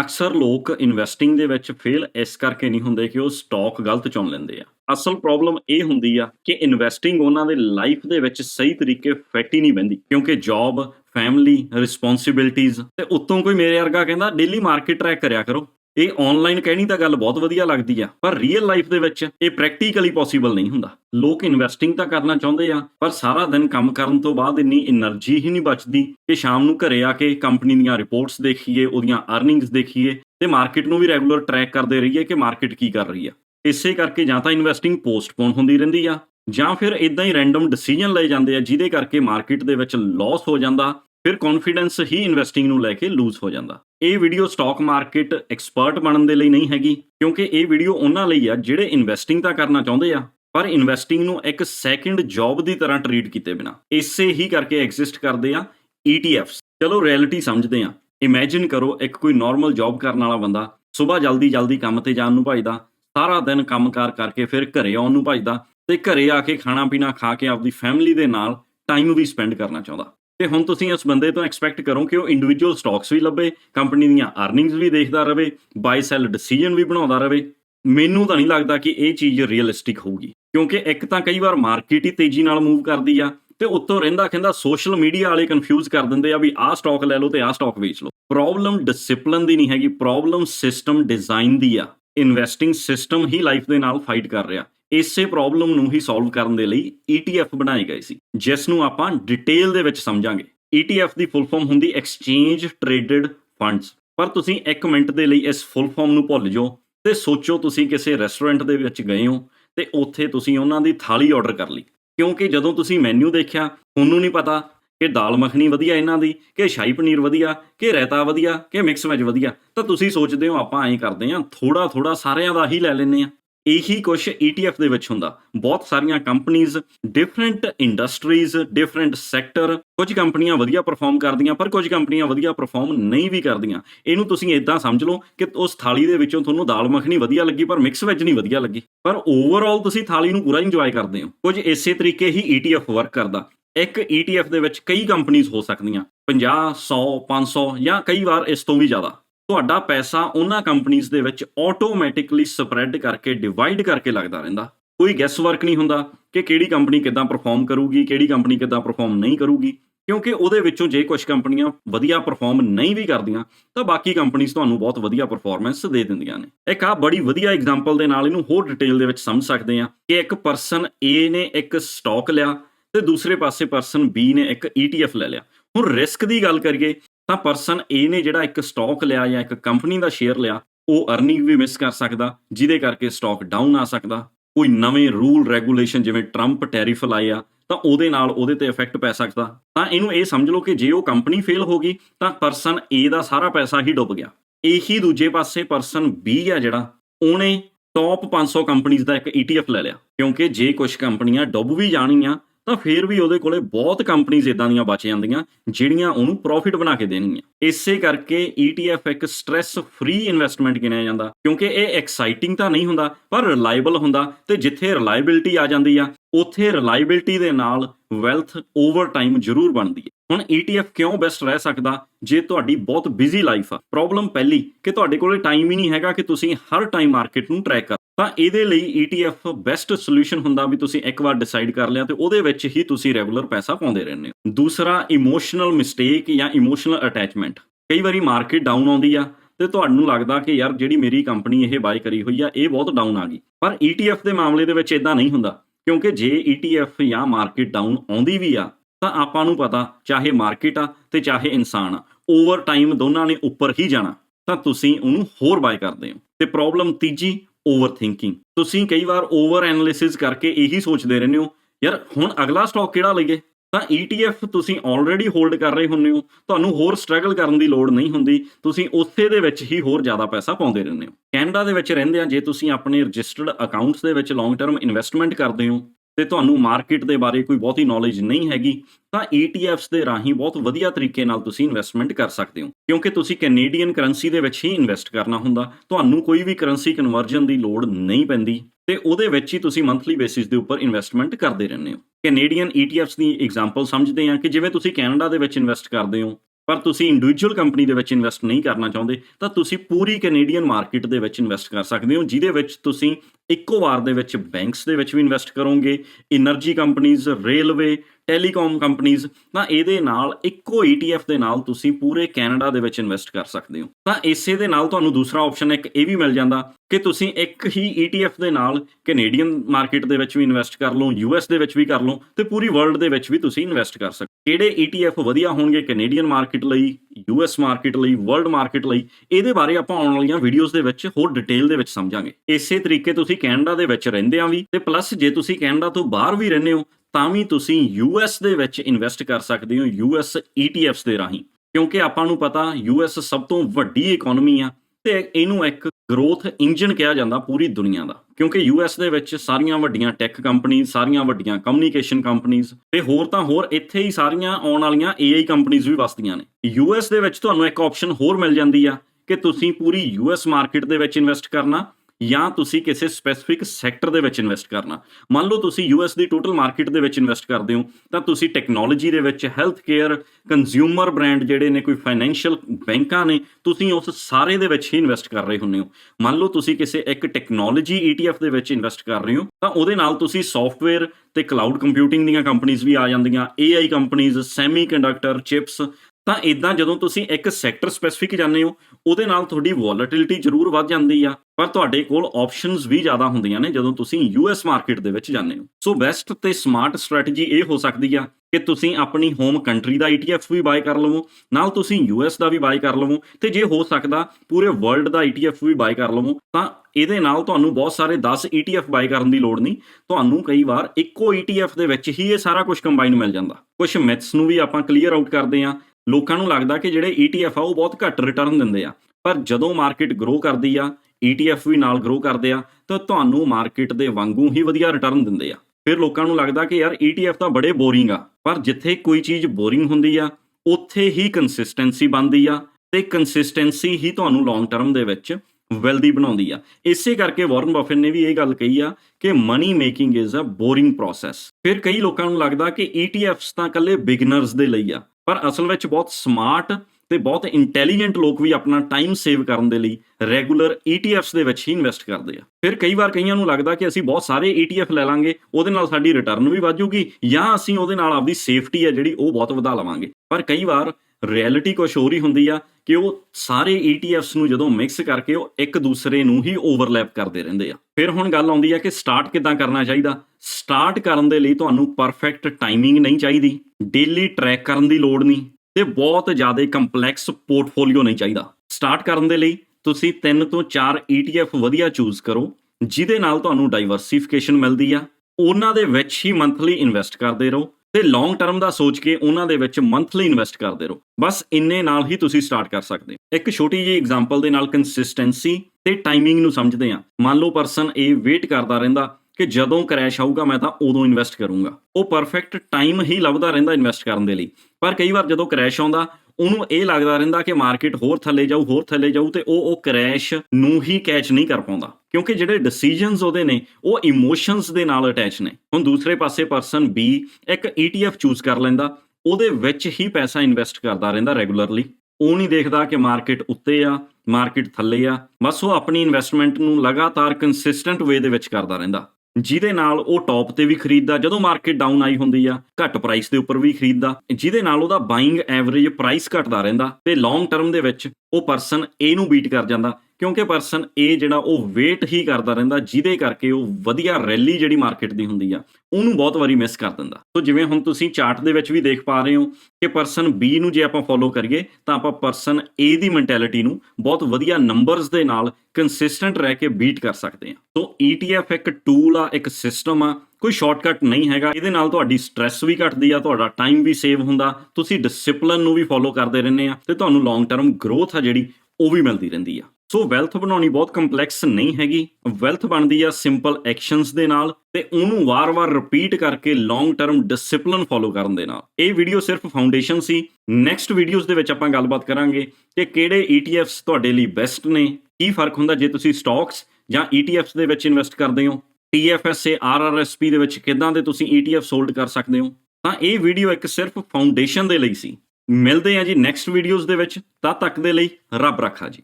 ਅਕਸਰ ਲੋਕ ਇਨਵੈਸਟਿੰਗ ਦੇ ਵਿੱਚ ਫੇਲ ਇਸ ਕਰਕੇ ਨਹੀਂ ਹੁੰਦੇ ਕਿ ਉਹ ਸਟਾਕ ਗਲਤ ਚੁਣ ਲੈਂਦੇ ਆ। ਅਸਲ ਪ੍ਰੋਬਲਮ ਇਹ ਹੁੰਦੀ ਆ ਕਿ ਇਨਵੈਸਟਿੰਗ ਉਹਨਾਂ ਦੇ ਲਾਈਫ ਦੇ ਵਿੱਚ ਸਹੀ ਤਰੀਕੇ ਫਿੱਟ ਹੀ ਨਹੀਂ ਬੈਂਦੀ ਕਿਉਂਕਿ ਜੌਬ ਫੈਮਿਲੀ ਰਿਸਪੌਂਸਿਬਿਲਟੀਆਂ ਤੇ ਉੱਤੋਂ ਕੋਈ ਮੇਰੇ ਵਰਗਾ ਕਹਿੰਦਾ ਡੇਲੀ ਮਾਰਕੀਟ ਟਰੈਕ ਕਰਿਆ ਕਰੋ। ਇਹ ਆਨਲਾਈਨ ਕਹਿਣੀ ਤਾਂ ਗੱਲ ਬਹੁਤ ਵਧੀਆ ਲੱਗਦੀ ਆ, ਪਰ ਰੀਅਲ ਲਾਈਫ ਦੇ ਵਿੱਚ ਇਹ ਪ੍ਰੈਕਟੀਕਲੀ ਪੋਸੀਬਲ ਨਹੀਂ ਹੁੰਦਾ। ਲੋਕ ਇਨਵੈਸਟਿੰਗ ਤਾਂ ਕਰਨਾ ਚਾਹੁੰਦੇ ਆ, ਪਰ ਸਾਰਾ ਦਿਨ ਕੰਮ ਕਰਨ ਤੋਂ ਬਾਅਦ ਇੰਨੀ એનર્ਜੀ ਹੀ ਨਹੀਂ ਬਚਦੀ ਕਿ ਸ਼ਾਮ ਨੂੰ ਘਰੇ ਆ ਕੇ ਕੰਪਨੀ ਦੀਆਂ ਰਿਪੋਰਟਸ ਦੇਖੀਏ, ਉਹਦੀਆਂ ਅਰਨਿੰਗਸ ਦੇਖੀਏ ਤੇ ਮਾਰਕੀਟ ਨੂੰ ਵੀ ਰੈਗੂਲਰ ਟਰੈਕ ਕਰਦੇ ਰਹੀਏ ਕਿ ਮਾਰਕੀਟ ਕੀ ਕਰ ਰਹੀ ਆ। ਇਸੇ ਕਰਕੇ ਜਾਂ ਤਾਂ ਇਨਵੈਸਟਿੰਗ ਪੋਸਟਪੋਨ ਹੁੰਦੀ ਰਹਿੰਦੀ ਆ, ਜਾਂ ਫਿਰ ਇਦਾਂ ਹੀ ਰੈਂਡਮ ਡਿਸੀਜਨ ਲਏ ਜਾਂਦੇ ਆ, ਜਿਹਦੇ ਕਰਕੇ ਮਾਰਕੀਟ ਦੇ ਵਿੱਚ ਲਾਸ ਹੋ ਜਾਂਦਾ, ਫਿਰ ਕੌਨਫੀਡੈਂਸ ਹੀ ਇਨਵੈਸਟਿੰਗ ਨੂੰ ਲੈ ਕੇ ਲੂਜ਼ ਹੋ ਜਾਂਦਾ। ਇਹ ਵੀਡੀਓ ਸਟਾਕ ਮਾਰਕੀਟ ਐਕਸਪਰਟ ਬਣਨ ਦੇ ਲਈ ਨਹੀਂ ਹੈਗੀ, ਕਿਉਂਕਿ ਇਹ ਵੀਡੀਓ ਉਹਨਾਂ ਲਈ ਆ ਜਿਹੜੇ ਇਨਵੈਸਟਿੰਗ ਤਾਂ ਕਰਨਾ ਚਾਹੁੰਦੇ ਆ, ਪਰ ਇਨਵੈਸਟਿੰਗ ਨੂੰ ਇੱਕ ਸੈਕੰਡ ਜੌਬ ਦੀ ਤਰ੍ਹਾਂ ਟਰੀਟ ਕੀਤੇ ਬਿਨਾ, ਇਸੇ ਹੀ ਕਰਕੇ ਐਗਜ਼ਿਸਟ ਕਰਦੇ ਆ ETFs ਚਲੋ ਰਿਐਲਿਟੀ ਸਮਝਦੇ ਆ। ਇਮੇਜਿਨ ਕਰੋ ਇੱਕ ਕੋਈ ਨਾਰਮਲ ਜੌਬ ਕਰਨ ਵਾਲਾ ਬੰਦਾ, ਸਵੇਰ ਜਲਦੀ ਜਲਦੀ ਕੰਮ ਤੇ ਜਾਣ ਨੂੰ ਭਜਦਾ, ਸਾਰਾ ਦਿਨ ਕੰਮਕਾਰ ਕਰਕੇ ਫਿਰ ਘਰੇ ਆਉਣ ਨੂੰ ਭਜਦਾ ਤੇ ਘਰੇ ਆ ਕੇ ਖਾਣਾ ਪੀਣਾ ਖਾ ਕੇ ਆਪਦੀ ਫੈਮਿਲੀ ਦੇ ਨਾਲ ਟਾਈਮ ਵੀ ਸਪੈਂਡ ਕਰਨਾ ਚਾਹੁੰਦਾ। ਤੇ ਹੁਣ ਤੁਸੀਂ ਇਸ ਬੰਦੇ ਤੋਂ ਐਕਸਪੈਕਟ ਕਰੋ ਕਿ ਉਹ ਇੰਡੀਵਿਜੂਅਲ ਸਟਾਕਸ ਵੀ ਲੱਭੇ ਕੰਪਨੀ ਦੀਆਂ ਅਰਨਿੰਗਸ ਵੀ ਦੇਖਦਾ ਰਹੇ ਬਾਈ ਸੈਲ ਡਿਸੀਜਨ ਵੀ ਬਣਾਉਂਦਾ ਰਹੇ ਮੈਨੂੰ ਤਾਂ ਨਹੀਂ ਲੱਗਦਾ ਕਿ ਇਹ ਚੀਜ਼ ਰੀਅਲਿਸਟਿਕ ਹੋਊਗੀ, ਕਿਉਂਕਿ ਇੱਕ ਤਾਂ ਕਈ ਵਾਰ ਮਾਰਕੀਟ ਹੀ ਤੇਜ਼ੀ ਨਾਲ ਮੂਵ ਕਰਦੀ ਆ ਤੇ ਉੱਤੋਂ ਰਹਿੰਦਾ ਕਹਿੰਦਾ ਸੋਸ਼ਲ ਮੀਡੀਆ ਵਾਲੇ ਕਨਫਿਊਜ਼ ਕਰ ਦਿੰਦੇ ਆ ਵੀ ਆਹ ਸਟਾਕ ਲੈ ਲਓ ਤੇ ਆਹ ਸਟਾਕ ਵੇਚ ਲਓ। ਪ੍ਰੋਬਲਮ ਡਿਸਪਲਿਨ ਦੀ ਨਹੀਂ ਹੈਗੀ ਪ੍ਰੋਬਲਮ ਸਿਸਟਮ ਡਿਜ਼ਾਈਨ ਦੀ ਆ। ਇਨਵੈਸਟਿੰਗ ਸਿਸਟਮ ਹੀ ਲਾਈਫ ਦੇ ਨਾਲ ਫਾਈਟ ਕਰ ਰਿਹਾ। ਇਸੇ ਪ੍ਰੋਬਲਮ ਨੂੰ ਹੀ ਸੋਲਵ ਕਰਨ ਦੇ ਲਈ ETF ਬਣਾਏ ਗਏ ਸੀ ਜਿਸ ਨੂੰ ਆਪਾਂ ਡਿਟੇਲ ਦੇ ਵਿੱਚ ਸਮਝਾਂਗੇ। ETF ਦੀ ਫੁੱਲ ਫਾਰਮ ਹੁੰਦੀ ਐਕਸਚੇਂਜ ਟ੍ਰੇਡਡ ਫੰਡਸ ਪਰ ਤੁਸੀਂ 1 ਮਿੰਟ ਦੇ ਲਈ ਇਸ ਫੁੱਲ ਫਾਰਮ ਨੂੰ ਭੁੱਲ ਜਾਓ ਤੇ ਸੋਚੋ ਤੁਸੀਂ ਕਿਸੇ ਰੈਸਟੋਰੈਂਟ ਦੇ ਵਿੱਚ ਗਏ ਹੋ ਤੇ ਉੱਥੇ ਤੁਸੀਂ ਉਹਨਾਂ ਦੀ ਥਾਲੀ ਆਰਡਰ ਕਰ ਲਈ। ਕਿਉਂਕਿ ਜਦੋਂ ਤੁਸੀਂ ਮੈਨੂ ਦੇਖਿਆ, ਤੁਹਾਨੂੰ ਨਹੀਂ ਪਤਾ ਕਿ ਦਾਲ ਮੱਖਣੀ ਵਧੀਆ ਇਹਨਾਂ ਦੀ, ਕਿ ਸ਼ਾਹੀ ਪਨੀਰ ਵਧੀਆ, ਕਿ ਰਾਇਤਾ ਵਧੀਆ, ਕਿ ਮਿਕਸ ਵੈਜ ਵਧੀਆ। ਤਾਂ ਤੁਸੀਂ ਸੋਚਦੇ ਹੋ ਆਪਾਂ ਐਂ ਕਰਦੇ ਹਾਂ ਥੋੜਾ ਥੋੜਾ ਸਾਰਿਆਂ ਦਾ ਹੀ ਲੈ ਲੈਨੇ ਆ ਇਹੀ ਕੁਝ ETF ਦੇ ਵਿੱਚ ਹੁੰਦਾ। ਬਹੁਤ ਸਾਰੀਆਂ ਕੰਪਨੀਆਂ ਡਿਫਰੈਂਟ ਇੰਡਸਟਰੀਜ਼ ਡਿਫਰੈਂਟ ਸੈਕਟਰ ਕੁਝ ਕੰਪਨੀਆਂ ਵਧੀਆ ਪਰਫਾਰਮ ਕਰਦੀਆਂ, ਪਰ ਕੁਝ ਕੰਪਨੀਆਂ ਵਧੀਆ ਪਰਫਾਰਮ ਨਹੀਂ ਵੀ ਕਰਦੀਆਂ। ਇਹਨੂੰ ਤੁਸੀਂ ਇਦਾਂ ਸਮਝ ਲਓ ਕਿ ਉਸ ਥਾਲੀ ਦੇ ਵਿੱਚੋਂ ਤੁਹਾਨੂੰ ਦਾਲ ਮੱਖਣੀ ਵਧੀਆ ਲੱਗੀ, ਪਰ ਮਿਕਸ ਵੈਜ ਨਹੀਂ ਵਧੀਆ ਲੱਗੀ। ਪਰ ਓਵਰਆਲ ਤੁਸੀਂ ਥਾਲੀ ਨੂੰ ਪੂਰਾ ਇੰਜੋਏ ਕਰਦੇ ਹੋ। ਕੁਝ ਇਸੇ ਤਰੀਕੇ ਹੀ ETF ਵਰਕ ਕਰਦਾ। ਇੱਕ ETF ਦੇ ਵਿੱਚ ਕਈ ਕੰਪਨੀਆਂ ਹੋ ਸਕਦੀਆਂ। 50 100 500 ਜਾਂ ਕਈ ਵਾਰ ਇਸ ਤੋਂ ਵੀ ਜ਼ਿਆਦਾ। ਤੁਹਾਡਾ ਪੈਸਾ ਉਹਨਾਂ ਕੰਪਨੀਆਂ ਦੇ ਵਿੱਚ ਆਟੋਮੈਟਿਕਲੀ ਸਪਰੈਡ ਕਰਕੇ ਡਿਵਾਈਡ ਕਰਕੇ ਲੱਗਦਾ ਰਹਿੰਦਾ। ਕੋਈ ਗੈਸ ਵਰਕ ਨਹੀਂ ਹੁੰਦਾ ਕਿ ਕਿਹੜੀ ਕੰਪਨੀ ਕਿੱਦਾਂ ਪਰਫਾਰਮ ਕਰੂਗੀ, ਕਿਹੜੀ ਕੰਪਨੀ ਕਿੱਦਾਂ ਪਰਫਾਰਮ ਨਹੀਂ ਕਰੂਗੀ, ਕਿਉਂਕਿ ਉਹਦੇ ਵਿੱਚੋਂ ਜੇ ਕੁਝ ਕੰਪਨੀਆਂ ਵਧੀਆ ਪਰਫਾਰਮ ਨਹੀਂ ਵੀ ਕਰਦੀਆਂ, ਤਾਂ ਬਾਕੀ ਕੰਪਨੀਆਂ ਤੁਹਾਨੂੰ ਬਹੁਤ ਵਧੀਆ ਪਰਫਾਰਮੈਂਸ ਦੇ ਦਿੰਦੀਆਂ ਨੇ। ਇੱਕ ਆ ਬੜੀ ਵਧੀਆ ਐਗਜ਼ਾਮਪਲ ਦੇ ਨਾਲ ਇਹਨੂੰ ਹੋਰ ਡਿਟੇਲ ਦੇ ਵਿੱਚ ਸਮਝ ਸਕਦੇ ਆ ਕਿ ਇੱਕ ਪਰਸਨ A ਨੇ ਇੱਕ ਸਟਾਕ ਲਿਆ ਤੇ ਦੂਸਰੇ ਪਾਸੇ ਪਰਸਨ B ਨੇ ਇੱਕ ETF ਲੈ ਲਿਆ। ਹੁਣ ਰਿਸਕ ਦੀ ਗੱਲ ਕਰੀਏ ਤਾਂ ਪਰਸਨ A ਨੇ ਜਿਹੜਾ ਇੱਕ ਸਟਾਕ ਲਿਆ ਜਾਂ ਇੱਕ ਕੰਪਨੀ ਦਾ ਸ਼ੇਅਰ ਲਿਆ, ਉਹ ਅਰਨਿੰਗ ਵੀ ਮਿਸ ਕਰ ਸਕਦਾ, ਜਿਹਦੇ ਕਰਕੇ ਸਟਾਕ ਡਾਊਨ ਆ ਸਕਦਾ। ਕੋਈ ਨਵੇਂ ਰੂਲ ਰੈਗੂਲੇਸ਼ਨ ਜਿਵੇਂ ਟਰੰਪ ਟੈਰਿਫ ਲਾਏ ਆ, ਤਾਂ ਉਹਦੇ ਨਾਲ ਉਹਦੇ ਤੇ ਇਫੈਕਟ ਪੈ ਸਕਦਾ। ਤਾਂ ਇਹਨੂੰ ਇਹ ਸਮਝ ਲਓ ਕਿ ਜੇ ਉਹ ਕੰਪਨੀ ਫੇਲ ਹੋ ਗਈ, ਤਾਂ ਪਰਸਨ A ਦਾ ਸਾਰਾ ਪੈਸਾ ਹੀ ਡੁੱਬ ਗਿਆ। ਇਹੀ ਦੂਜੇ ਪਾਸੇ ਪਰਸਨ B ਆ ਜਿਹੜਾ, ਉਹਨੇ ਟੌਪ 500 ਕੰਪਨੀਆਂ ਦਾ ਇੱਕ ETF ਲੈ ਲਿਆ, ਕਿਉਂਕਿ ਜੇ ਕੁਝ ਕੰਪਨੀਆਂ ਡੁੱਬ ਵੀ ਜਾਣੀਆਂ ਤਾਂ ਫੇਰ ਵੀ ਉਹਦੇ ਕੋਲੇ ਬਹੁਤ ਕੰਪਨੀਆਂ ਇਦਾਂ ਦੀਆਂ ਬਚ ਜਾਂਦੀਆਂ, ਜਿਹੜੀਆਂ ਉਹਨੂੰ ਪ੍ਰੋਫਿਟ ਬਣਾ ਕੇ ਦੇਣਗੀਆਂ। ਇਸੇ ਕਰਕੇ ETF ਇੱਕ ਸਟ्रेस ਫ੍ਰੀ ਇਨਵੈਸਟਮੈਂਟ ਗਿਣਿਆ ਜਾਂਦਾ, ਕਿਉਂਕਿ ਇਹ ਐਕਸਾਈਟਿੰਗ ਤਾਂ ਨਹੀਂ ਹੁੰਦਾ, ਪਰ ਰਿਲਾਇਬਲ ਹੁੰਦਾ ਤੇ ਜਿੱਥੇ ਰਿਲਾਇਬਿਲਟੀ ਆ ਜਾਂਦੀ ਆ, ਉੱਥੇ ਰਿਲਾਇਬਿਲਟੀ ਦੇ ਨਾਲ ਵੈਲਥ ਓਵਰ ਟਾਈਮ ਜ਼ਰੂਰ ਬਣਦੀ ਹੈ। ਹੁਣ ETF ਕਿਉਂ ਬੈਸਟ ਰਹਿ ਸਕਦਾ? ਜੇ ਤੁਹਾਡੀ ਬਹੁਤ ਬਿਜ਼ੀ ਲਾਈਫ ਆ ਪ੍ਰੋਬਲਮ ਪਹਿਲੀ, ਕਿ ਤੁਹਾਡੇ ਕੋਲੇ ਟਾਈਮ ਹੀ ਨਹੀਂ ਹੈਗਾ ਕਿ ਤੁਸੀਂ ਹਰ ਟਾਈਮ ਮਾਰਕੀਟ ਨੂੰ ਟਰੈਕ ਕਰ। ਤਾਂ ਇਹਦੇ ਲਈ ETF ਬੈਸਟ ਸੋਲੂਸ਼ਨ ਹੁੰਦਾ ਵੀ ਤੁਸੀਂ ਇੱਕ ਵਾਰ ਡਿਸਾਈਡ ਕਰ ਲਿਆ ਤੇ ਉਹਦੇ ਵਿੱਚ ਹੀ ਤੁਸੀਂ ਰੈਗੂਲਰ ਪੈਸਾ ਪਾਉਂਦੇ ਰਹਿੰਦੇ ਹੋ। ਦੂਸਰਾ ਇਮੋਸ਼ਨਲ ਮਿਸਟੇਕ ਜਾਂ ਇਮੋਸ਼ਨਲ ਅਟੈਚਮੈਂਟ ਕਈ ਵਾਰੀ ਮਾਰਕੀਟ ਡਾਊਨ ਆਉਂਦੀ ਆ ਤੇ ਤੁਹਾਨੂੰ ਲੱਗਦਾ ਕਿ ਯਾਰ ਜਿਹੜੀ ਮੇਰੀ ਕੰਪਨੀ ਇਹ ਬਾਈ ਕਰੀ ਹੋਈ ਆ, ਇਹ ਬਹੁਤ ਡਾਊਨ ਆ ਗਈ। ਪਰ ETF ਦੇ ਮਾਮਲੇ ਦੇ ਵਿੱਚ ਇਦਾਂ ਨਹੀਂ ਹੁੰਦਾ, ਕਿਉਂਕਿ ਜੇ ETF ਜਾਂ ਮਾਰਕੀਟ ਡਾਊਨ ਆਉਂਦੀ ਵੀ ਆ, ਤਾਂ ਆਪਾਂ ਨੂੰ ਪਤਾ ਚਾਹੇ ਮਾਰਕੀਟ ਆ ਤੇ ਚਾਹੇ ਇਨਸਾਨ ਆ ਓਵਰ ਟਾਈਮ ਦੋਨਾਂ ਨੇ ਉੱਪਰ ਹੀ ਜਾਣਾ, ਤਾਂ ਤੁਸੀਂ ਉਹਨੂੰ ਹੋਰ ਬਾਈ ਕਰਦੇ ਹੋ। ਤੇ ਪ੍ਰੋਬਲਮ ਤੀਜੀ ਓਵਰ ਥਿੰਕਿੰਗ ਤੁਸੀਂ ਕਈ ਵਾਰ ਓਵਰ ਐਨਾਲਿਸਿਸ ਕਰਕੇ ਇਹੀ ਸੋਚਦੇ ਰਹਿੰਦੇ ਹੋ, ਯਾਰ ਹੁਣ ਅਗਲਾ ਸਟਾਕ ਕਿਹੜਾ ਲਈਏ? ਤਾਂ ETF ਤੁਸੀਂ ਆਲਰੇਡੀ ਹੋਲਡ ਕਰ ਰਹੇ ਹੁੰਦੇ ਹੋ, ਤੁਹਾਨੂੰ ਹੋਰ ਸਟਰਗਲ ਕਰਨ ਦੀ ਲੋੜ ਨਹੀਂ ਹੁੰਦੀ, ਤੁਸੀਂ ਉਸੇ ਦੇ ਵਿੱਚ ਹੀ ਹੋਰ ਜ਼ਿਆਦਾ ਪੈਸਾ ਪਾਉਂਦੇ ਰਹਿੰਦੇ ਹੋ। ਕੈਨੇਡਾ ਦੇ ਵਿੱਚ ਰਹਿੰਦੇ ਆ, ਜੇ ਤੁਸੀਂ ਆਪਣੇ ਰਜਿਸਟਰਡ ਅਕਾਊਂਟਸ ਦੇ ਵਿੱਚ ਲੌਂਗ ਟਰਮ ਇਨਵੈਸਟਮੈਂਟ ਕਰਦੇ ਹੋ ਤੇ ਤੁਹਾਨੂੰ ਮਾਰਕੀਟ ਦੇ ਬਾਰੇ ਕੋਈ ਬਹੁਤੀ ਨੌਲੇਜ ਨਹੀਂ ਹੈਗੀ, ਤਾਂ ETFs ਦੇ ਰਾਹੀਂ ਬਹੁਤ ਵਧੀਆ ਤਰੀਕੇ ਨਾਲ ਤੁਸੀਂ ਇਨਵੈਸਟਮੈਂਟ ਕਰ ਸਕਦੇ ਹੋ। ਕਿਉਂਕਿ ਤੁਸੀਂ ਕੈਨੇਡੀਅਨ ਕਰੰਸੀ ਦੇ ਵਿੱਚ ਹੀ ਇਨਵੈਸਟ ਕਰਨਾ ਹੁੰਦਾ, ਤੁਹਾਨੂੰ ਕੋਈ ਵੀ ਕਰੰਸੀ ਕਨਵਰਜਨ ਦੀ ਲੋੜ ਨਹੀਂ ਪੈਂਦੀ ਤੇ ਉਹਦੇ ਵਿੱਚ ਹੀ ਤੁਸੀਂ ਮੰਥਲੀ ਬੇਸਿਸ ਦੇ ਉੱਪਰ ਇਨਵੈਸਟਮੈਂਟ ਕਰਦੇ ਰਹਿੰਦੇ ਹੋ। ਕੈਨੇਡੀਅਨ ETFs ਦੀ ਐਗਜ਼ਾਮਪਲ ਸਮਝਦੇ ਹਾਂ ਕਿ ਜਿਵੇਂ ਤੁਸੀਂ ਕੈਨੇਡਾ ਦੇ ਵਿੱਚ ਇਨਵੈਸਟ ਕਰਦੇ ਹੋ ਪਰ ਤੁਸੀਂ ਇੰਡੀਵਿਜੂਅਲ ਕੰਪਨੀ ਦੇ ਵਿੱਚ ਇਨਵੈਸਟ ਨਹੀਂ ਕਰਨਾ ਚਾਹੁੰਦੇ, ਤਾਂ ਤੁਸੀਂ ਪੂਰੀ ਕੈਨੇਡੀਅਨ ਮਾਰਕੀਟ ਦੇ ਵਿੱਚ ਇਨਵੈਸਟ ਕਰ ਸਕਦੇ ਹੋ, ਜਿਹਦੇ ਵਿੱਚ ਤੁਸੀਂ ਇੱਕੋ ਵਾਰ ਦੇ ਵਿੱਚ ਬੈਂਕਸ ਦੇ ਵਿੱਚ ਵੀ ਇਨਵੈਸਟ ਕਰੋਗੇ એનર્ਜੀ ਕੰਪਨੀਆਂ ਰੇਲਵੇ ਟੈਲੀਕਾਮ ਕੰਪਨੀਆਂ ਤਾਂ ਇਹਦੇ ਨਾਲ, ਇੱਕੋ ETF ਦੇ ਨਾਲ ਤੁਸੀਂ ਪੂਰੇ ਕੈਨੇਡਾ ਦੇ ਵਿੱਚ ਇਨਵੈਸਟ ਕਰ ਸਕਦੇ ਹੋ। ਤਾਂ ਇਸੇ ਦੇ ਨਾਲ ਤੁਹਾਨੂੰ ਦੂਸਰਾ ਆਪਸ਼ਨ ਇੱਕ ਇਹ ਵੀ ਮਿਲ ਜਾਂਦਾ ਕਿ ਤੁਸੀਂ ਇੱਕ ਹੀ ETF ਦੇ ਨਾਲ ਕੈਨੇਡੀਅਨ ਮਾਰਕੀਟ ਦੇ ਵਿੱਚ ਵੀ ਇਨਵੈਸਟ ਕਰ ਲਓ US ਦੇ ਵਿੱਚ ਵੀ ਕਰ ਲਓ ਤੇ ਪੂਰੀ ਵਰਲਡ ਦੇ ਵਿੱਚ ਵੀ ਤੁਸੀਂ ਇਨਵੈਸਟ ਕਰ ਸਕਦੇ ਕਿਹੜੇ ETF ਵਧੀਆ ਹੋਣਗੇ ਕੈਨੇਡੀਅਨ ਮਾਰਕੀਟ ਲਈ US ਮਾਰਕੀਟ ਲਈ ਵਰਲਡ ਮਾਰਕੀਟ ਲਈ? ਇਹਦੇ ਬਾਰੇ ਆਪਾਂ ਆਉਣ ਵਾਲੀਆਂ ਵੀਡੀਓਜ਼ ਦੇ ਵਿੱਚ ਹੋਰ ਡਿਟੇਲ ਦੇ ਵਿੱਚ ਸਮਝਾਂਗੇ। ਇਸੇ ਤਰੀਕੇ ਤੁਸੀਂ ਕੈਨੇਡਾ ਦੇ ਵਿੱਚ ਰਹਿੰਦੇ ਆ ਵੀ ਤੇ ਪਲੱਸ ਜੇ ਤੁਸੀਂ ਕੈਨੇਡਾ ਤੋਂ ਬਾਹਰ ਵੀ ਰਹਿੰਦੇ ਹੋ, ਤਾਂ ਵੀ ਤੁਸੀਂ US ਦੇ ਵਿੱਚ ਇਨਵੈਸਟ ਕਰ ਸਕਦੇ ਹੋ US ETFs ਦੇ ਰਾਹੀਂ। ਕਿਉਂਕਿ ਆਪਾਂ ਨੂੰ ਪਤਾ US ਸਭ ਤੋਂ ਵੱਡੀ ਇਕਨੋਮੀ ਆ ਤੇ ਇਹਨੂੰ ਇੱਕ ਗਰੋਥ ਇੰਜਨ ਕਿਹਾ ਜਾਂਦਾ ਪੂਰੀ ਦੁਨੀਆ ਦਾ, ਕਿਉਂਕਿ US ਦੇ ਵਿੱਚ ਸਾਰੀਆਂ ਵੱਡੀਆਂ ਟੈਕ ਕੰਪਨੀਆਂ ਸਾਰੀਆਂ ਵੱਡੀਆਂ ਕਮਿਊਨੀਕੇਸ਼ਨ ਕੰਪਨੀਆਂ ਤੇ ਹੋਰ ਤਾਂ ਹੋਰ ਇੱਥੇ ਹੀ ਸਾਰੀਆਂ ਆਉਣ ਵਾਲੀਆਂ AI ਕੰਪਨੀਆਂ ਵੀ ਵਸਦੀਆਂ ਨੇ। US ਦੇ ਵਿੱਚ ਤੁਹਾਨੂੰ ਇੱਕ ਆਪਸ਼ਨ ਹੋਰ ਮਿਲ ਜਾਂਦੀ ਆ ਕਿ ਤੁਸੀਂ ਪੂਰੀ US ਮਾਰਕੀਟ ਦੇ ਵਿੱਚ ਇਨਵੈਸਟ ਕਰਨਾ ਜਾਂ ਤੁਸੀਂ ਕਿਸੇ ਸਪੈਸਿਫਿਕ ਸੈਕਟਰ ਦੇ ਵਿੱਚ ਇਨਵੈਸਟ ਕਰਨਾ। ਮੰਨ ਲਓ ਤੁਸੀਂ ਯੂਐਸ ਦੀ ਟੋਟਲ ਮਾਰਕੀਟ ਦੇ ਵਿੱਚ ਇਨਵੈਸਟ ਕਰਦੇ ਹੋ, ਤਾਂ ਤੁਸੀਂ ਟੈਕਨੋਲੋਜੀ ਦੇ ਵਿੱਚ ਹੈਲਥ ਕੇਅਰ ਕੰਜ਼ਿਊਮਰ ਬ੍ਰਾਂਡ ਜਿਹੜੇ ਨੇ, ਕੋਈ ਫਾਈਨੈਂਸ਼ੀਅਲ ਬੈਂਕਾਂ ਨੇ, ਤੁਸੀਂ ਉਸ ਸਾਰੇ ਦੇ ਵਿੱਚ ਹੀ ਇਨਵੈਸਟ ਕਰ ਰਹੇ ਹੁੰਦੇ ਹੋ। ਮੰਨ ਲਓ ਤੁਸੀਂ ਕਿਸੇ ਇੱਕ ਟੈਕਨੋਲੋਜੀ ETF ਦੇ ਵਿੱਚ ਇਨਵੈਸਟ ਕਰ ਰਹੇ ਹੋ, ਤਾਂ ਉਹਦੇ ਨਾਲ ਤੁਸੀਂ ਸੌਫਟਵੇਅਰ ਤੇ ਕਲਾਊਡ ਕੰਪਿਊਟਿੰਗ ਦੀਆਂ ਕੰਪਨੀਆਂ ਵੀ ਆ ਜਾਂਦੀਆਂ AI ਕੰਪਨੀਆਂ ਸੈਮੀਕੰਡਕਟਰ ਚਿਪਸ ਤਾਂ ਇਦਾਂ ਜਦੋਂ ਤੁਸੀਂ ਇੱਕ ਸੈਕਟਰ ਸਪੈਸਿਫਿਕ ਜਾਂਦੇ ਹੋ ਉਹਦੇ ਨਾਲ ਤੁਹਾਡੀ ਵੋਲੈਟਿਲਿਟੀ ਜ਼ਰੂਰ ਵੱਧ ਜਾਂਦੀ ਆ, ਪਰ ਤੁਹਾਡੇ ਕੋਲ ਆਪਸ਼ਨਸ ਵੀ ਜ਼ਿਆਦਾ ਹੁੰਦੀਆਂ ਨੇ ਜਦੋਂ ਤੁਸੀਂ ਯੂਐਸ ਮਾਰਕੀਟ ਦੇ ਵਿੱਚ ਜਾਂਦੇ ਹੋ। ਸੋ ਬੈਸਟ ਤੇ ਸਮਾਰਟ ਸਟ੍ਰੈਟਜੀ ਇਹ ਹੋ ਸਕਦੀ ਆ ਕਿ ਤੁਸੀਂ ਆਪਣੀ ਹੋਮ ਕੰਟਰੀ ਦਾ ETF ਵੀ ਬਾਈ ਕਰ ਲਵੋ, ਨਾਲ ਤੁਸੀਂ ਯੂਐਸ ਦਾ ਵੀ ਬਾਈ ਕਰ ਲਵੋ, ਤੇ ਜੇ ਹੋ ਸਕਦਾ ਪੂਰੇ ਵਰਲਡ ਦਾ ETF ਵੀ ਬਾਈ ਕਰ ਲਵੋ, ਤਾਂ ਇਹਦੇ ਨਾਲ ਤੁਹਾਨੂੰ ਬਹੁਤ ਸਾਰੇ 10 ETF ਬਾਈ ਕਰਨ ਦੀ ਲੋੜ ਨਹੀਂ। ਤੁਹਾਨੂੰ ਕਈ ਵਾਰ ਇੱਕੋ ETF ਦੇ ਵਿੱਚ ਹੀ ਇਹ ਸਾਰਾ ਕੁਝ ਕੰਬਾਈਨ ਮਿਲ ਜਾਂਦਾ। ਕੁਝ ਮਿਥਸ ਨੂੰ ਵੀ ਆਪਾਂ ਕਲੀਅਰ ਆਊਟ ਕਰਦੇ ਆ ਲੋਕਾਂ ਨੂੰ ਲੱਗਦਾ ਕਿ ਜਿਹੜੇ ETF ਆ, ਉਹ ਬਹੁਤ ਘੱਟ ਰਿਟਰਨ ਦਿੰਦੇ ਆ। ਪਰ ਜਦੋਂ ਮਾਰਕੀਟ ਗਰੋ ਕਰਦੀ ਆ ETF ਵੀ ਨਾਲ ਗਰੋ ਕਰਦੇ ਆ, ਤਾਂ ਤੁਹਾਨੂੰ ਮਾਰਕੀਟ ਦੇ ਵਾਂਗੂ ਹੀ ਵਧੀਆ ਰਿਟਰਨ ਦਿੰਦੇ ਆ। ਫਿਰ ਲੋਕਾਂ ਨੂੰ ਲੱਗਦਾ ਕਿ ਯਾਰ ETF ਤਾਂ ਬੜੇ ਬੋਰਿੰਗ ਆ, ਪਰ ਜਿੱਥੇ ਕੋਈ ਚੀਜ਼ ਬੋਰਿੰਗ ਹੁੰਦੀ ਆ, ਉੱਥੇ ਹੀ ਕੰਸਿਸਟੈਂਸੀ ਬਣਦੀ ਆ ਤੇ ਕੰਸਿਸਟੈਂਸੀ ਹੀ ਤੁਹਾਨੂੰ ਲੌਂਗ ਟਰਮ ਦੇ ਵਿੱਚ ਵੈਲਦੀ ਬਣਾਉਂਦੀ ਆ। ਇਸੇ ਕਰਕੇ ਵਾਰਨ ਬਫਨ ਨੇ ਵੀ ਇਹ ਗੱਲ ਕਹੀ ਆ ਕਿ money making is a boring process ਫਿਰ ਕਈ ਲੋਕਾਂ ਨੂੰ ਲੱਗਦਾ ਕਿ ETFs ਤਾਂ ਇਕੱਲੇ ਬਿਗਨਰਸ ਦੇ ਲਈ ਆ ਪਰ ਅਸਲ ਵਿੱਚ ਬਹੁਤ ਸਮਾਰਟ ਤੇ ਬਹੁਤ ਇੰਟੈਲੀਜੈਂਟ ਲੋਕ ਵੀ ਆਪਣਾ ਟਾਈਮ ਸੇਵ ਕਰਨ ਦੇ ਲਈ ਰੈਗੂਲਰ ETFs ਦੇ ਵਿੱਚ ਹੀ ਇਨਵੈਸਟ ਕਰਦੇ ਆ। ਫਿਰ ਕਈ ਵਾਰ ਕਈਆਂ ਨੂੰ ਲੱਗਦਾ ਕਿ ਅਸੀਂ ਬਹੁਤ ਸਾਰੇ ETF ਲੈ ਲਾਂਗੇ, ਉਹਦੇ ਨਾਲ ਸਾਡੀ ਰਿਟਰਨ ਵੀ ਵਧੂਗੀ ਜਾਂ ਅਸੀਂ ਉਹਦੇ ਨਾਲ ਆਪਦੀ ਸੇਫਟੀ ਹੈ ਜਿਹੜੀ ਉਹ ਬਹੁਤ ਵਧਾ ਲਵਾਂਗੇ। ਪਰ ਕਈ ਵਾਰ ਰਿਐਲਿਟੀ ਕੁਝ ਹੋਰ ਹੀ ਹੁੰਦੀ ਆ ਕਿ ਉਹ ਸਾਰੇ ETFs ਨੂੰ ਜਦੋਂ ਮਿਕਸ ਕਰਕੇ ਉਹ ਇੱਕ ਦੂਸਰੇ ਨੂੰ ਹੀ ਓਵਰਲੈਪ ਕਰਦੇ ਰਹਿੰਦੇ ਆ। ਫਿਰ ਹੁਣ ਗੱਲ ਆਉਂਦੀ ਆ ਕਿ ਸਟਾਰਟ ਕਿਦਾਂ ਕਰਨਾ ਚਾਹੀਦਾ? ਸਟਾਰਟ ਕਰਨ ਦੇ ਲਈ ਤੁਹਾਨੂੰ ਪਰਫੈਕਟ ਟਾਈਮਿੰਗ ਨਹੀਂ ਚਾਹੀਦੀ। ਡੇਲੀ ਟਰੈਕ ਕਰਨ ਦੀ ਲੋੜ ਨਹੀਂ ਤੇ ਬਹੁਤ ਜ਼ਿਆਦਾ ਕੰਪਲੈਕਸ ਪੋਰਟਫੋਲੀਓ ਨਹੀਂ ਚਾਹੀਦਾ। ਸਟਾਰਟ ਕਰਨ ਦੇ ਲਈ ਤੁਸੀਂ 3 ਤੋਂ 4 ETF ਵਧੀਆ ਚੂਜ਼ ਕਰੋ, ਜਿਹਦੇ ਨਾਲ ਤੁਹਾਨੂੰ ਡਾਈਵਰਸਿਫਿਕੇਸ਼ਨ ਮਿਲਦੀ ਆ। ਉਹਨਾਂ ਦੇ ਵਿੱਚ ਹੀ ਮੰਥਲੀ ਇਨਵੈਸਟ ਕਰਦੇ ਰਹੋ। ਤੇ ਲੌਂਗ ਟਰਮ ਦਾ ਸੋਚ ਕੇ ਉਹਨਾਂ ਦੇ ਵਿੱਚ ਮੰਥਲੀ ਇਨਵੈਸਟ ਕਰਦੇ ਰਹੋ। ਬਸ ਇੰਨੇ ਨਾਲ ਹੀ ਤੁਸੀਂ ਸਟਾਰਟ ਕਰ ਸਕਦੇ ਹੋ। ਇੱਕ ਛੋਟੀ ਜਿਹੀ ਐਗਜ਼ਾਮਪਲ ਦੇ ਨਾਲ ਕੰਸਿਸਟੈਂਸੀ ਤੇ ਟਾਈਮਿੰਗ ਨੂੰ ਸਮਝਦੇ ਆ ਮੰਨ ਲਓ ਪਰਸਨ ਇਹ ਵੇਟ ਕਰਦਾ ਰਹਿੰਦਾ ਕਿ ਜਦੋਂ ਕ੍ਰੈਸ਼ ਆਊਗਾ ਮੈਂ ਤਾਂ ਉਦੋਂ ਇਨਵੈਸਟ ਕਰੂੰਗਾ। ਉਹ ਪਰਫੈਕਟ ਟਾਈਮ ਹੀ ਲੱਭਦਾ ਰਹਿੰਦਾ ਇਨਵੈਸਟ ਕਰਨ ਦੇ ਲਈ। ਪਰ ਕਈ ਵਾਰ ਜਦੋਂ ਕ੍ਰੈਸ਼ ਆਉਂਦਾ ਉਹਨੂੰ ਇਹ ਲੱਗਦਾ ਰਹਿੰਦਾ ਕਿ ਮਾਰਕੀਟ ਹੋਰ ਥੱਲੇ ਜਾਊ, ਹੋਰ ਥੱਲੇ ਜਾਊ ਤੇ ਉਹ ਉਹ ਕ੍ਰੈਸ਼ ਨੂੰ ਹੀ ਕੈਚ ਨਹੀਂ ਕਰ ਪਾਉਂਦਾ। ਕਿਉਂਕਿ ਜਿਹੜੇ ਡਿਸੀਜਨਸ ਉਹਦੇ ਨੇ, ਉਹ ਇਮੋਸ਼ਨਸ ਦੇ ਨਾਲ ਅਟੈਚ ਨੇ। ਹੁਣ ਦੂਸਰੇ ਪਾਸੇ ਪਰਸਨ B ਇੱਕ ETF ਚੂਜ਼ ਕਰ ਲੈਂਦਾ, ਉਹਦੇ ਵਿੱਚ ਹੀ ਪੈਸਾ ਇਨਵੈਸਟ ਕਰਦਾ ਰਹਿੰਦਾ ਰੈਗੂਲਰਲੀ ਉਹ ਨਹੀਂ ਦੇਖਦਾ ਕਿ ਮਾਰਕੀਟ ਉੱਤੇ ਆ, ਮਾਰਕੀਟ ਥੱਲੇ ਆ। ਬਸ ਉਹ ਆਪਣੀ ਇਨਵੈਸਟਮੈਂਟ ਨੂੰ ਲਗਾਤਾਰ ਕੰਸਿਸਟੈਂਟ ਵੇ ਦੇ ਵਿੱਚ ਕਰਦਾ ਰਹਿੰਦਾ। ਜਿਹਦੇ ਨਾਲ ਉਹ ਟੌਪ ਤੇ ਵੀ ਖਰੀਦਦਾ, ਜਦੋਂ ਮਾਰਕੀਟ ਡਾਊਨ ਆਈ ਹੁੰਦੀ ਆ, ਘੱਟ ਪ੍ਰਾਈਸ ਦੇ ਉੱਪਰ ਵੀ ਖਰੀਦਦਾ, ਜਿਹਦੇ ਨਾਲ ਉਹਦਾ ਬਾਇੰਗ ਐਵਰੇਜ ਪ੍ਰਾਈਸ ਘਟਦਾ ਰਹਿੰਦਾ ਤੇ ਲੌਂਗ ਟਰਮ ਦੇ ਵਿੱਚ ਉਹ ਪਰਸਨ A ਨੂੰ ਬੀਟ ਕਰ ਜਾਂਦਾ। ਕਿਉਂਕਿ ਪਰਸਨ A ਜਿਹੜਾ ਉਹ ਵੇਟ ਹੀ ਕਰਦਾ ਰਹਿੰਦਾ, ਜਿਹਦੇ ਕਰਕੇ ਉਹ ਵਧੀਆ ਰੈਲੀ ਜਿਹੜੀ ਮਾਰਕੀਟ ਦੀ ਹੁੰਦੀ ਆ, ਉਹਨੂੰ ਬਹੁਤ ਵਾਰੀ ਮਿਸ ਕਰ ਦਿੰਦਾ। ਸੋ ਜਿਵੇਂ ਹੁਣ ਤੁਸੀਂ ਚਾਰਟ ਦੇ ਵਿੱਚ ਵੀ ਦੇਖ ਪਾ ਰਹੇ ਹੋ ਕਿ ਪਰਸਨ B ਨੂੰ ਜੇ ਆਪਾਂ ਫੋਲੋ ਕਰੀਏ, ਤਾਂ ਆਪਾਂ ਪਰਸਨ A ਦੀ ਮੈਂਟੈਲਿਟੀ ਨੂੰ ਬਹੁਤ ਵਧੀਆ ਨੰਬਰਸ ਦੇ ਨਾਲ ਕੰਸਿਸਟੈਂਟ ਰਹਿ ਕੇ ਬੀਟ ਕਰ ਸਕਦੇ ਹਾਂ। ਸੋ ETF ਇੱਕ ਟੂਲ ਆ, ਇੱਕ ਸਿਸਟਮ ਆ, ਕੋਈ ਸ਼ਾਰਟਕਟ ਨਹੀਂ ਹੈਗਾ। ਇਹਦੇ ਨਾਲ ਤੁਹਾਡੀ ਸਟ्रेस ਵੀ ਘਟਦੀ ਆ, ਤੁਹਾਡਾ ਟਾਈਮ ਵੀ ਸੇਵ ਹੁੰਦਾ, ਤੁਸੀਂ ਡਿਸਪਲਿਨ ਨੂੰ ਵੀ ਫੋਲੋ ਕਰਦੇ ਰਹਿੰਦੇ ਆ, ਤੇ ਤੁਹਾਨੂੰ ਲੌਂਗ ਟਰਮ ਗਰੋਥ ਆ ਜਿਹੜੀ, ਉਹ ਵੀ ਮਿਲਦੀ ਰਹਿੰਦੀ ਆ। ਸੋ ਵੈਲਥ ਬਣਾਉਣੀ ਬਹੁਤ ਕੰਪਲੈਕਸ ਨਹੀਂ ਹੈਗੀ। ਵੈਲਥ ਬਣਦੀ ਆ ਸਿੰਪਲ ਐਕਸ਼ਨਸ ਦੇ ਨਾਲ ਤੇ ਉਹਨੂੰ ਵਾਰ-ਵਾਰ ਰਿਪੀਟ ਕਰਕੇ ਲੌਂਗ ਟਰਮ ਡਿਸਪਲਿਨ ਫੋਲੋ ਕਰਨ ਦੇ ਨਾਲ। ਇਹ ਵੀਡੀਓ ਸਿਰਫ ਫਾਊਂਡੇਸ਼ਨ ਸੀ। ਨੈਕਸਟ ਵੀਡੀਓਜ਼ ਦੇ ਵਿੱਚ ਆਪਾਂ ਗੱਲਬਾਤ ਕਰਾਂਗੇ ਕਿ ਕਿਹੜੇ ETFs ਤੁਹਾਡੇ ਲਈ ਬੈਸਟ ਨੇ। ਕੀ ਫ਼ਰਕ ਹੁੰਦਾ ਜੇ ਤੁਸੀਂ ਸਟਾਕਸ ਜਾਂ ETFs ਦੇ ਵਿੱਚ ਇਨਵੈਸਟ ਕਰਦੇ ਹੋ? TFSA RRSP ਦੇ ਵਿੱਚ ਕਿਦਾਂ ਦੇ ਤੁਸੀਂ ETF ਹੋਲਡ ਕਰ ਸਕਦੇ ਹੋ? ਤਾਂ ਇਹ ਵੀਡੀਓ ਇੱਕ ਸਿਰਫ ਫਾਊਂਡੇਸ਼ਨ ਦੇ ਲਈ ਸੀ। ਮਿਲਦੇ ਆ ਜੀ ਨੈਕਸਟ ਵੀਡੀਓਜ਼ ਦੇ ਵਿੱਚ। ਤਦ ਤੱਕ ਦੇ ਲਈ ਰੱਬ ਰੱਖਾ ਜੀ।